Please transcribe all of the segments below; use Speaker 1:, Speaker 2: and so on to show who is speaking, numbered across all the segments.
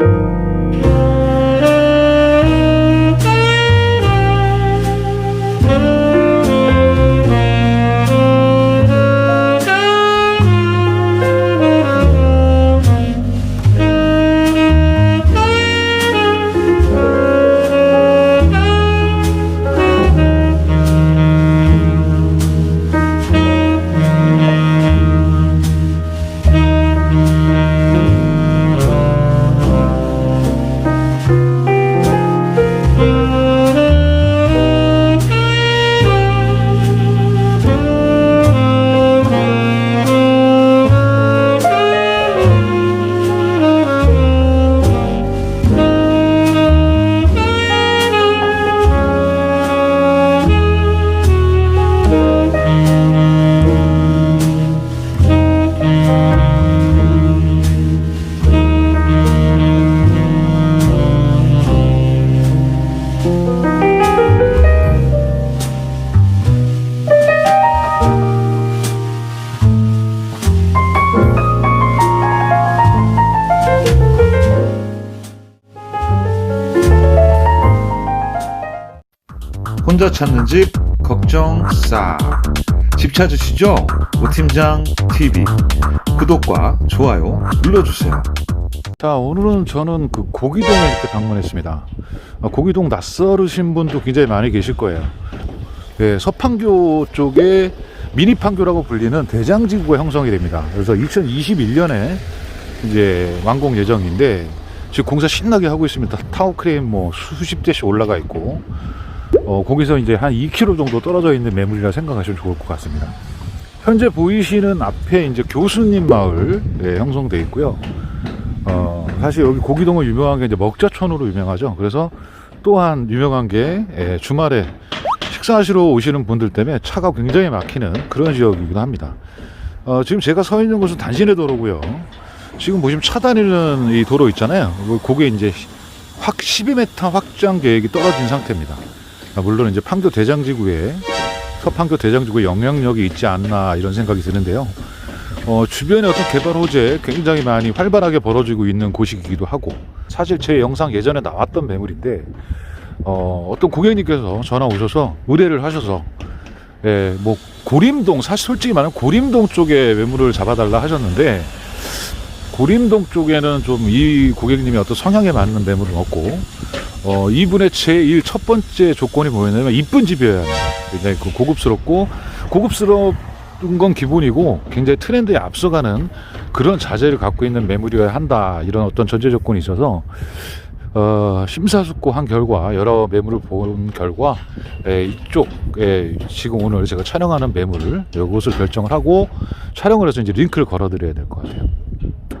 Speaker 1: you. 혼자 찾는 집 걱정 싹. 집 찾으시죠? 오팀장 TV 구독과 좋아요 눌러주세요.
Speaker 2: 자 오늘은 저는 그 고기동에 이렇게 방문했습니다. 어, 고기동 낯설으신 분도 굉장히 많이 계실 거예요. 예, 서판교 쪽에 미니 판교라고 불리는 대장지구가 형성이 됩니다. 그래서 2021년에 이제 완공 예정인데 지금 공사 신나게 하고 있습니다. 타워 크레인 뭐 수십 대씩 올라가 있고 어, 거기서 이제 한 2km 정도 떨어져 있는 매물이라 생각하시면 좋을 것 같습니다. 현재 보이시는 앞에 이제 교수님 마을 예, 형성돼 있고요. 어, 사실 여기 고기동은 유명한 게 이제 먹자촌으로 유명하죠. 그래서 또한 유명한 게 예, 주말에 식사하시러 오시는 분들 때문에 차가 굉장히 막히는 그런 지역이기도 합니다. 어, 지금 제가 서 있는 곳은 단신의 도로고요. 지금 보시면 차 다니는 이 도로 있잖아요. 그게 이제 확 12m 확장 계획이 떨어진 상태입니다. 아, 물론 이제 판교 대장지구에 서판교 대장지구에 영향력이 있지 않나 이런 생각이 드는데요. 어, 주변에 어떤 개발 호재 굉장히 많이 활발하게 벌어지고 있는 곳이기도 하고 사실 제 영상 예전에 나왔던 매물인데 어, 어떤 고객님께서 전화 오셔서 의뢰를 하셔서 예, 뭐 고림동 사실 솔직히 말하면 고림동 쪽에 매물을 잡아달라 하셨는데 고림동 쪽에는 좀 이 고객님의 어떤 성향에 맞는 매물은 없고 어, 이분의 제일 첫 번째 조건이 뭐였냐면 이쁜 집이어야 합니다. 굉장히 그 고급스럽고 고급스러운 건 기본이고 굉장히 트렌드에 앞서가는 그런 자재를 갖고 있는 매물이어야 한다 이런 어떤 전제 조건이 있어서 어, 심사숙고한 결과 여러 매물을 본 결과 에, 이쪽 에, 지금 오늘 제가 촬영하는 매물을 이것을 결정을 하고 촬영을 해서 이제 링크를 걸어드려야 될 것 같아요.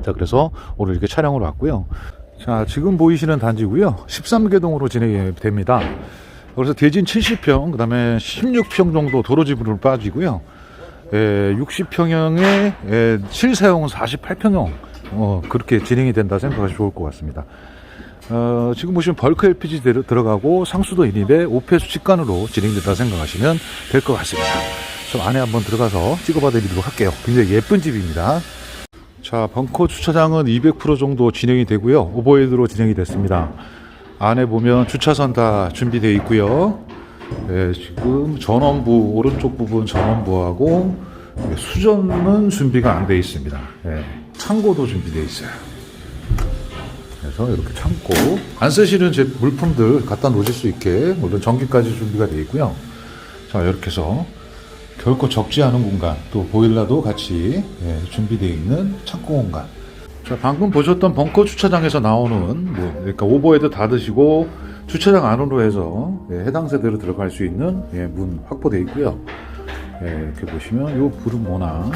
Speaker 2: 자 그래서 오늘 이렇게 촬영을 왔고요. 자 지금 보이시는 단지고요. 13개동으로 진행이 됩니다. 그래서 대진 70평, 그 다음에 16평 정도 도로지부로 빠지고요. 에, 60평형에 에, 실사용은 48평형 어, 그렇게 진행이 된다 생각하시면 좋을 것 같습니다. 어, 지금 보시면 벌크 LPG 들- 들어가고 상수도 인입에 5폐수 직관으로 진행된다 생각하시면 될 것 같습니다. 좀 안에 한번 들어가서 찍어봐 드리도록 할게요. 굉장히 예쁜 집입니다. 자, 벙커 주차장은 200% 정도 진행이 되고요. 오버헤드로 진행이 됐습니다. 안에 보면 주차선 다 준비되어 있고요. 네, 지금 전원부 오른쪽 부분 전원부하고 네, 수전은 준비가 안돼 있습니다. 네, 창고도 준비되어 있어요. 그래서 이렇게 창고 안 쓰시는 제 물품들 갖다 놓으실 수 있게 물론 전기까지 준비가 되어 있고요. 자 이렇게 해서 결코 적지 않은 공간 또 보일러도 같이 예, 준비되어 있는 창고 공간. 자 방금 보셨던 벙커 주차장에서 나오는 뭐 그러니까 오버헤드 닫으시고 주차장 안으로 해서 예, 해당 세대로 들어갈 수 있는 예, 문 확보되어 있고요. 예, 이렇게 보시면 요 불은 뭐나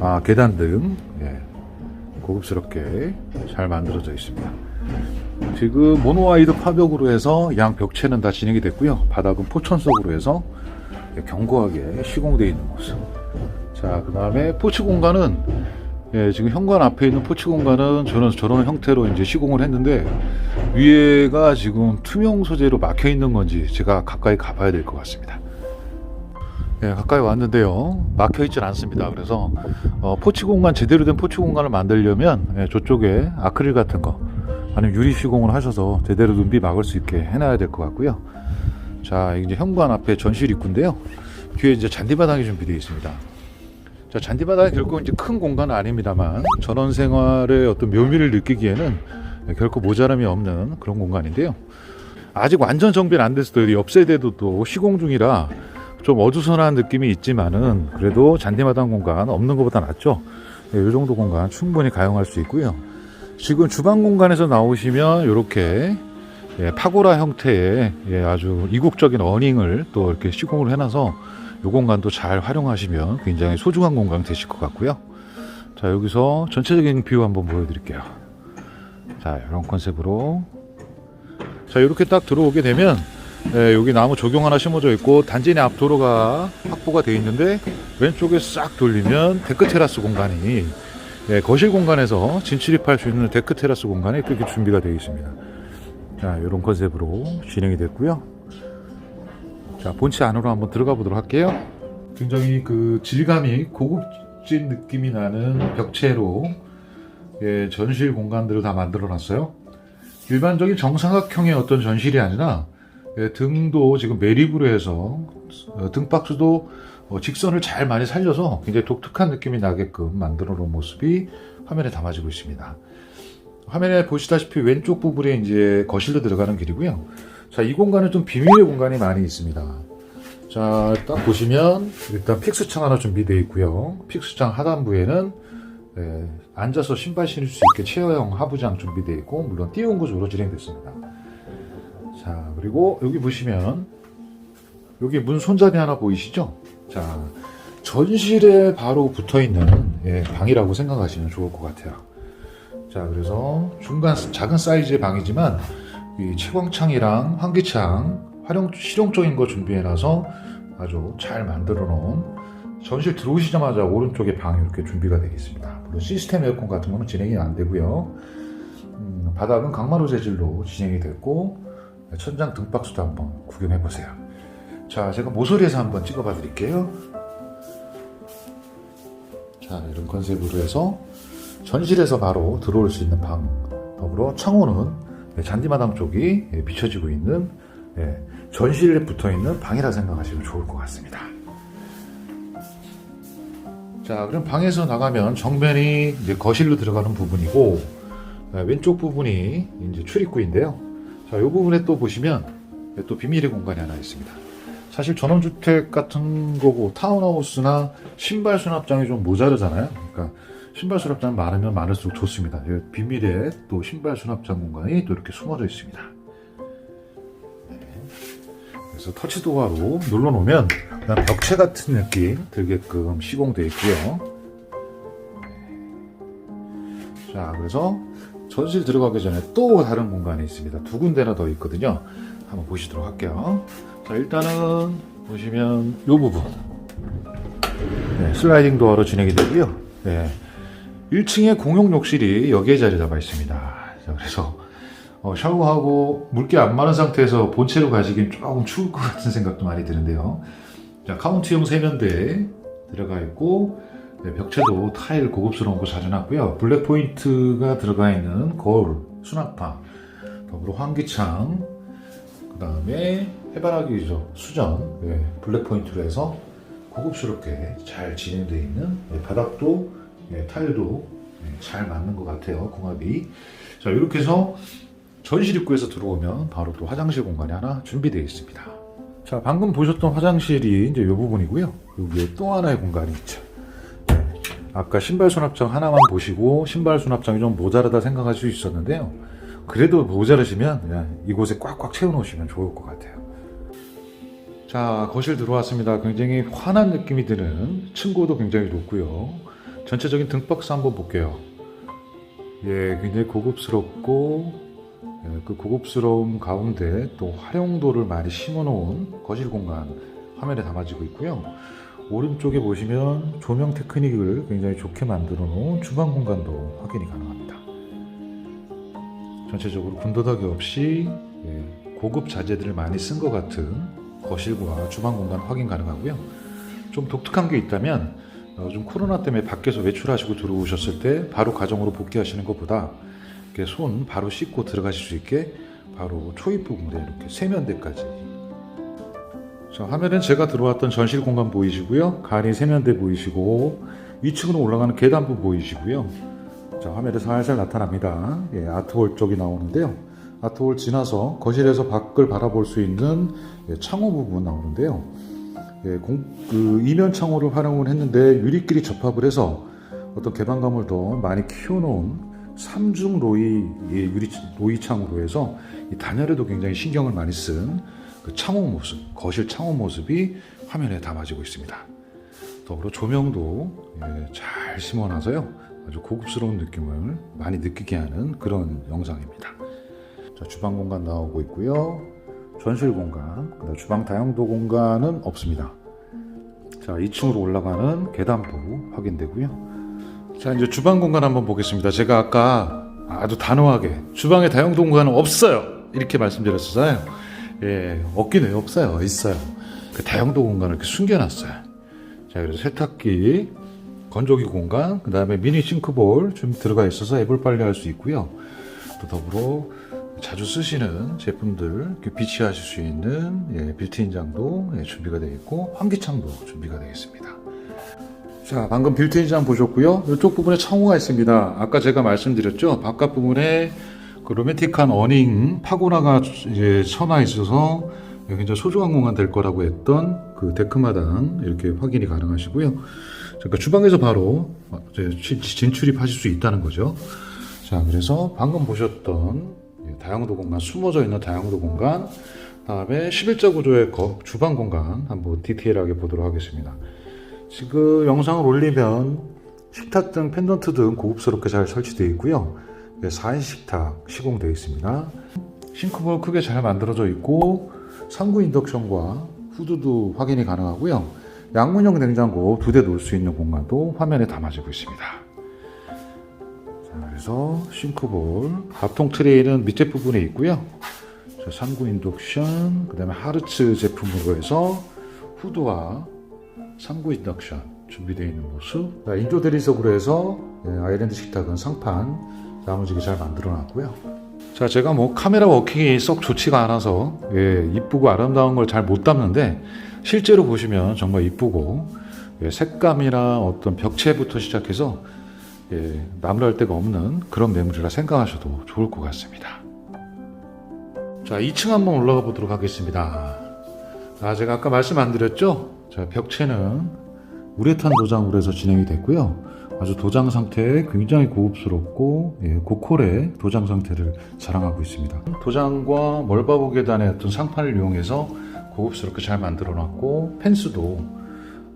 Speaker 2: 아 계단 등 예, 고급스럽게 잘 만들어져 있습니다. 지금 모노와이드 파벽으로 해서 양 벽체는 다 진행이 됐고요. 바닥은 포천석으로 해서 견고하게 시공되어 있는 모습. 자, 그 다음에 포치 공간은 예, 지금 현관 앞에 있는 포치 공간은 저는 저런 형태로 이제 시공을 했는데 위에가 지금 투명 소재로 막혀 있는 건지 제가 가까이 가봐야 될 것 같습니다. 예, 가까이 왔는데요. 막혀 있질 않습니다. 그래서 어, 포치 공간 제대로 된 포치 공간을 만들려면 예, 저쪽에 아크릴 같은 거 아니면 유리 시공을 하셔서 제대로 눈비 막을 수 있게 해놔야 될 것 같고요. 자, 이제 현관 앞에 전실 입구인데요. 뒤에 이제 잔디바닥이 준비되어 있습니다. 자, 잔디바닥이 결코 이제 큰 공간은 아닙니다만 전원 생활의 어떤 묘미를 느끼기에는 결코 모자람이 없는 그런 공간인데요. 아직 완전 정비는 안 됐어도 옆 세대도 또 시공 중이라 좀 어두선한 느낌이 있지만은 그래도 잔디마당 공간 없는 것보다 낫죠. 이 정도 공간 충분히 가용할 수 있고요. 지금 주방 공간에서 나오시면 이렇게 예, 파고라 형태의 예, 아주 이국적인 어닝을 또 이렇게 시공을 해놔서 이 공간도 잘 활용하시면 굉장히 소중한 공간 되실 것 같고요. 자 여기서 전체적인 뷰 한번 보여드릴게요. 자 이런 컨셉으로 자 이렇게 딱 들어오게 되면 예, 여기 나무 조경 하나 심어져 있고 단지 내 앞 도로가 확보가 되어 있는데 왼쪽에 싹 돌리면 데크 테라스 공간이 예, 거실 공간에서 진출입할 수 있는 데크 테라스 공간이 그렇게 준비가 되어 있습니다. 자 이런 컨셉으로 진행이 됐고요. 자 본체 안으로 한번 들어가 보도록 할게요. 굉장히 그 질감이 고급진 느낌이 나는 벽체로 예, 전실 공간들을 다 만들어 놨어요. 일반적인 정사각형의 어떤 전실이 아니라 예, 등도 지금 매립으로 해서 어, 등 박스도 어, 직선을 잘 많이 살려서 굉장히 독특한 느낌이 나게끔 만들어 놓은 모습이 화면에 담아지고 있습니다. 화면에 보시다시피 왼쪽 부분에 이제 거실로 들어가는 길이고요. 자, 이 공간은 좀 비밀의 공간이 많이 있습니다. 자, 딱 보시면 일단 픽스창 하나 준비되어 있고요. 픽스창 하단부에는 예, 앉아서 신발 신을 수 있게 체어형 하부장 준비되어 있고 물론 띄운 구조로 진행됐습니다. 자, 그리고 여기 보시면 여기 문 손잡이 하나 보이시죠? 자, 전실에 바로 붙어 있는 예, 방이라고 생각하시면 좋을 것 같아요. 자, 그래서 중간 작은 사이즈의 방이지만 이 채광창이랑 환기창 활용 실용적인 거 준비해놔서 아주 잘 만들어 놓은 전실 들어오시자마자 오른쪽에 방이 이렇게 준비가 되어 있습니다. 물론 시스템 에어컨 같은 거는 진행이 안 되고요. 음, 바닥은 강마루 재질로 진행이 됐고 천장 등박스도 한번 구경해 보세요. 자, 제가 모서리에서 한번 찍어봐 드릴게요. 자, 이런 컨셉으로 해서 전실에서 바로 들어올 수 있는 방 더불어 창호는 예, 잔디마당 쪽이 예, 비춰지고 있는 예, 전실에 붙어 있는 방이라 생각하시면 좋을 것 같습니다. 자, 그럼 방에서 나가면 정면이 이제 거실로 들어가는 부분이고 예, 왼쪽 부분이 이제 출입구인데요. 자, 이 부분에 또 보시면 예, 또 비밀의 공간이 하나 있습니다. 사실 전원주택 같은 거고 타운하우스나 신발 수납장이 좀 모자르잖아요. 그러니까 신발 수납장 많으면 많을수록 좋습니다. 이 비밀의 또 신발 수납장 공간이 또 이렇게 숨어져 있습니다. 네. 그래서 터치도어로 눌러놓으면 벽체 같은 느낌 들게끔 시공되어 있고요. 네. 자, 그래서 전실 들어가기 전에 또 다른 공간이 있습니다. 두 군데나 더 있거든요. 한번 보시도록 할게요. 자, 일단은 보시면 이 부분. 네, 슬라이딩 도어로 진행이 되고요. 네. 1층에 공용 욕실이 여기에 자리 잡아 있습니다. 자, 그래서 어, 샤워하고 물기 안 마른 상태에서 본체로 가시긴 조금 추울 것 같은 생각도 많이 드는데요. 자, 카운트형 세면대 들어가 있고 네, 벽체도 타일 고급스러운 거 잘 해놨고요. 블랙 포인트가 들어가 있는 거울, 수납방, 더불어 환기창, 그 다음에 해바라기죠 수전, 네, 블랙 포인트로 해서 고급스럽게 잘 진행되어 있는 네, 바닥도 네, 타일도 네, 잘 맞는 것 같아요 궁합이. 자 이렇게 해서 전실 입구에서 들어오면 바로 또 화장실 공간이 하나 준비되어 있습니다. 자 방금 보셨던 화장실이 이제 이 부분이고요. 여기에 또 하나의 공간이 있죠. 네, 아까 신발 수납장 하나만 보시고 신발 수납장이 좀 모자라다 생각할 수 있었는데요. 그래도 모자르시면 그냥 이곳에 꽉꽉 채워놓으시면 좋을 것 같아요. 자 거실 들어왔습니다. 굉장히 환한 느낌이 드는 층고도 굉장히 높고요. 전체적인 등박스 한번 볼게요. 예, 굉장히 고급스럽고 예, 그 고급스러움 가운데 또 활용도를 많이 심어놓은 거실 공간 화면에 담아지고 있고요. 오른쪽에 보시면 조명 테크닉을 굉장히 좋게 만들어 놓은 주방 공간도 확인이 가능합니다. 전체적으로 군더더기 없이 예, 고급 자재들을 많이 쓴 것 같은 거실과 주방 공간 확인 가능하고요. 좀 독특한 게 있다면 어, 좀 코로나 때문에 밖에서 외출하시고 들어오셨을 때 바로 가정으로 복귀하시는 것보다 이렇게 손 바로 씻고 들어가실 수 있게 바로 초입 부분에 이렇게 세면대까지. 자, 화면엔 제가 들어왔던 전실 공간 보이시고요. 간이 세면대 보이시고 2층으로 올라가는 계단부 보이시고요. 자, 화면에 살살 나타납니다. 예, 아트홀 쪽이 나오는데요. 아트홀 지나서 거실에서 밖을 바라볼 수 있는 예, 창호 부분 나오는데요. 예, 공, 그 이면 창호를 활용을 했는데 유리끼리 접합을 해서 어떤 개방감을 더 많이 키워놓은 삼중 로이 예, 유리 로이 창으로 해서 이 단열에도 굉장히 신경을 많이 쓴 그 창호 모습, 거실 창호 모습이 화면에 담아지고 있습니다. 더불어 조명도 예, 잘 심어놔서요 아주 고급스러운 느낌을 많이 느끼게 하는 그런 영상입니다. 자, 주방 공간 나오고 있고요. 전실 공간, 주방 다용도 공간은 없습니다. 자, 2층으로 올라가는 계단부 확인되고요. 자, 이제 주방 공간 한번 보겠습니다. 제가 아까 아주 단호하게 주방에 다용도 공간은 없어요. 이렇게 말씀드렸었잖아요. 예, 없긴 해요. 없어요. 있어요. 그 다용도 공간을 이렇게 숨겨놨어요. 자, 그래서 세탁기, 건조기 공간, 그 다음에 미니 싱크볼 좀 들어가 있어서 애벌 빨리 할수 있고요. 또 더불어 자주 쓰시는 제품들 비치하실 수 있는 예, 빌트인 장도 예, 준비가 되어 있고 환기창도 준비가 되어 있습니다. 자, 방금 빌트인 장 보셨고요. 이쪽 부분에 창호가 있습니다. 아까 제가 말씀드렸죠. 바깥 부분에 그 로맨틱한 어닝 파고나가 이제 쳐놔 있어서 굉장히 소중한 공간 될 거라고 했던 그 데크마당 이렇게 확인이 가능하시고요. 그러니까 주방에서 바로 진출입하실 수 있다는 거죠. 자, 그래서 방금 보셨던 예, 다용도 공간, 숨어져 있는 다용도 공간, 다음에 11자 구조의 거- 주방 공간 한번 디테일하게 보도록 하겠습니다. 지금 영상을 올리면 식탁 등 펜던트 등 고급스럽게 잘 설치되어 있고요. 4인 식탁 시공되어 있습니다. 싱크볼 크게 잘 만들어져 있고 상구 인덕션과 후드도 확인이 가능하고요. 양문형 냉장고 두 대 놓을 수 있는 공간도 화면에 담아지고 있습니다. 자, 그래서 싱크볼 밥통 트레이는 밑에 부분에 있고요. 자, 상구 인덕션, 그 다음에 하르츠 제품으로 해서 후드와 상구 인덕션 준비되어 있는 모습. 자, 인조 대리석으로 해서 예, 아일랜드 식탁은 상판 야무지게 잘 만들어 놨고요. 자, 제가 뭐 카메라 워킹이 썩 좋지가 않아서 예, 이쁘고 아름다운 걸 잘 못 담는데 실제로 보시면 정말 이쁘고 예, 색감이나 어떤 벽체부터 시작해서 예, 나무랄 데가 없는 그런 매물이라 생각하셔도 좋을 것 같습니다. 자, 2층 한번 올라가 보도록 하겠습니다. 아, 제가 아까 말씀 안 드렸죠? 자, 벽체는 우레탄 도장으로 해서 진행이 됐고요. 아주 도장 상태 굉장히 고급스럽고 예, 고퀄의 도장 상태를 자랑하고 있습니다. 도장과 멀바보 계단의 어떤 상판을 이용해서 고급스럽게 잘 만들어 놨고 펜스도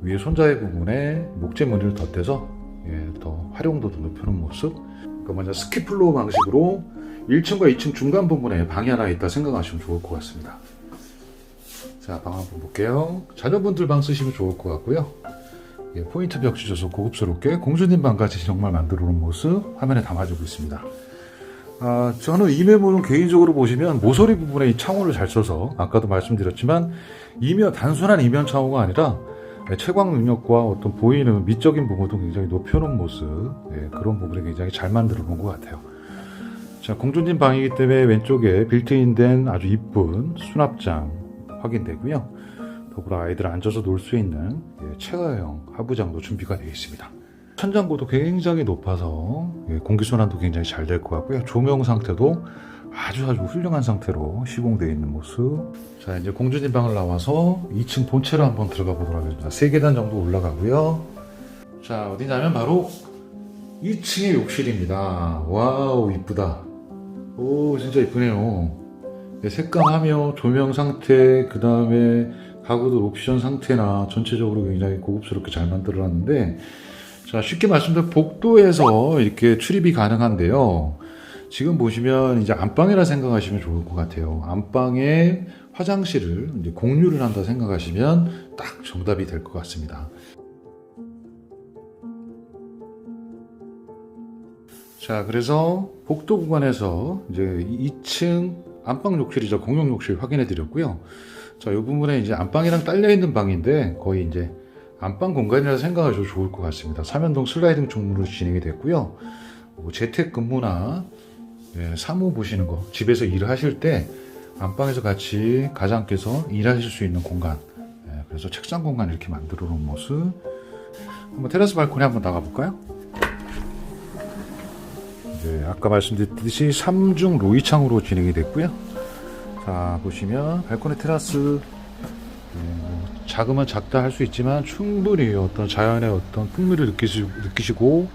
Speaker 2: 위에 손잡이 부분에 목재 무늬를 덧대서 예, 더 활용도도 높여놓은 모습. 그러니까 먼저 스키플로우 방식으로 1층과 2층 중간 부분에 방이 하나 있다 생각하시면 좋을 것 같습니다. 자, 방 한번 볼게요. 자녀분들 방 쓰시면 좋을 것 같고요. 예, 포인트 벽 주셔서 고급스럽게 공주님 방까지 정말 만들어 놓은 모습 화면에 담아주고 있습니다. 아, 저는 이 매물은 개인적으로 보시면 모서리 부분에 이 창호를 잘 써서 아까도 말씀드렸지만 이면 단순한 이면 창호가 아니라 예, 채광 능력과 어떤 보이는 미적인 부분도 굉장히 높여놓은 모습 예, 그런 부분이 굉장히 잘 만들어 놓은 것 같아요. 자 공주님 방이기 때문에 왼쪽에 빌트인된 아주 이쁜 수납장 확인되고요. 더불어 아이들 앉아서 놀 수 있는 예, 체어형 하부장도 준비가 되어 있습니다. 천장고도 굉장히 높아서 예, 공기순환도 굉장히 잘 될 것 같고요. 조명 상태도 아주 아주 훌륭한 상태로 시공되어 있는 모습. 자 이제 공주님 방을 나와서 2층 본체로 한번 들어가 보도록 하겠습니다. 세 계단 정도 올라가고요. 자 어디냐면 바로 2층의 욕실입니다. 와우 이쁘다. 오 진짜 이쁘네요. 네, 색감하며 조명 상태 그 다음에 가구들 옵션 상태나 전체적으로 굉장히 고급스럽게 잘 만들어놨는데 자 쉽게 말씀드리면 복도에서 이렇게 출입이 가능한데요. 지금 보시면 이제 안방이라 생각하시면 좋을 것 같아요. 안방에 화장실을 이제 공유를 한다 생각하시면 딱 정답이 될 것 같습니다. 자, 그래서 복도 구간에서 이제 2층 안방 욕실이죠. 공용 욕실 확인해 드렸고요. 자, 이 부분에 이제 안방이랑 딸려 있는 방인데 거의 이제 안방 공간이라 생각하셔도 좋을 것 같습니다. 삼연동 슬라이딩 중으로 진행이 됐고요. 뭐 재택 근무나 예, 사무 보시는 거. 집에서 일을 하실 때 안방에서 같이 가장께서 일하실 수 있는 공간. 예, 그래서 책상 공간 이렇게 만들어 놓은 모습. 한번 테라스 발코니 한번 나가 볼까요? 이제 아까 말씀드렸듯이 3중 로이창으로 진행이 됐고요. 자 보시면 발코니 테라스. 예, 뭐 작으면 작다 할 수 있지만 충분히 어떤 자연의 어떤 풍미를 느끼시, 느끼시고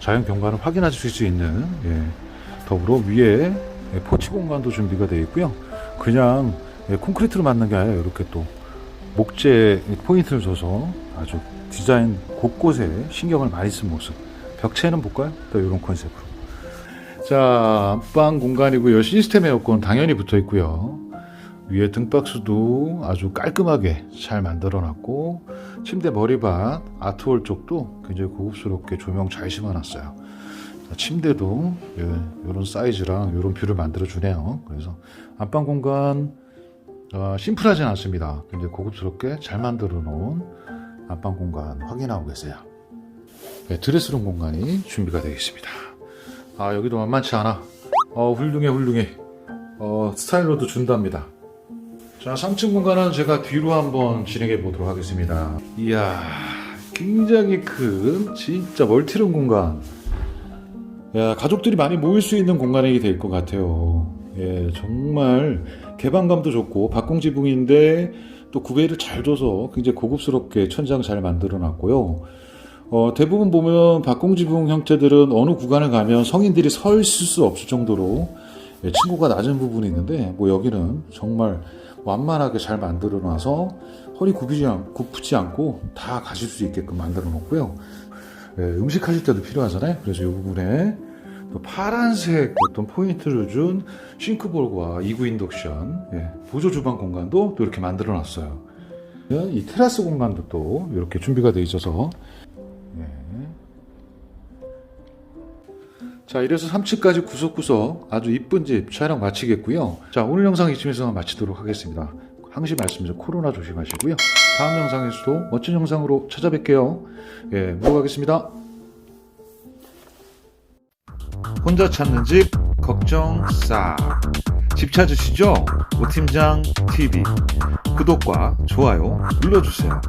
Speaker 2: 자연 경관을 확인하실 수 있는 예, 더불어 위에 예, 포치 공간도 준비가 되어 있고요. 그냥 예, 콘크리트로 만든 게 아니라 이렇게 또 목재 포인트를 줘서 아주 디자인 곳곳에 신경을 많이 쓴 모습. 벽체는 볼까요? 또 이런 컨셉으로. 자, 안방 공간이고요. 시스템 에어컨 당연히 붙어 있고요. 위에 등박스도 아주 깔끔하게 잘 만들어 놨고 침대 머리밭 아트홀 쪽도 굉장히 고급스럽게 조명 잘 심어 놨어요. 자, 침대도 이런 사이즈랑 이런 뷰를 만들어 주네요. 그래서 안방 공간 어, 심플하진 않습니다. 굉장히 고급스럽게 잘 만들어 놓은 안방 공간 확인하고 계세요. 네, 드레스룸 공간이 준비가 되어 있습니다. 아 여기도 만만치 않아. 어 훌륭해 훌륭해. 어 스타일러도 준답니다. 자, 3층 공간은 제가 뒤로 한번 진행해 보도록 하겠습니다. 이야, 굉장히 큰 진짜 멀티룸 공간. 야, 가족들이 많이 모일 수 있는 공간이 될 것 같아요. 예, 정말 개방감도 좋고 박공지붕인데 또 구배를 잘 줘서 굉장히 고급스럽게 천장 잘 만들어 놨고요. 어, 대부분 보면 박공지붕 형태들은 어느 구간을 가면 성인들이 서 있을 수 없을 정도로 예, 층고가 낮은 부분이 있는데 뭐 여기는 정말 완만하게 잘 만들어 놔서 허리 굽이지 않, 굽지 않고 다 가실 수 있게끔 만들어 놓고요. 예, 음식 하실 때도 필요하잖아요. 그래서 이 부분에 또 파란색 어떤 포인트를 준 싱크볼과 이구 인덕션 예, 보조 주방 공간도 또 이렇게 만들어 놨어요. 이 테라스 공간도 또 이렇게 준비가 되어 있어서 예. 자 이래서 3층까지 구석구석 아주 이쁜 집 촬영 마치겠고요. 자 오늘 영상 이쯤에서 마치도록 하겠습니다. 항시 말씀드린 코로나 조심하시고요. 다음 영상에서도 멋진 영상으로 찾아뵐게요. 예, 물어가겠습니다.
Speaker 1: 혼자 찾는 집 걱정 싹. 집 찾으시죠? 오팀장 TV 구독과 좋아요 눌러주세요.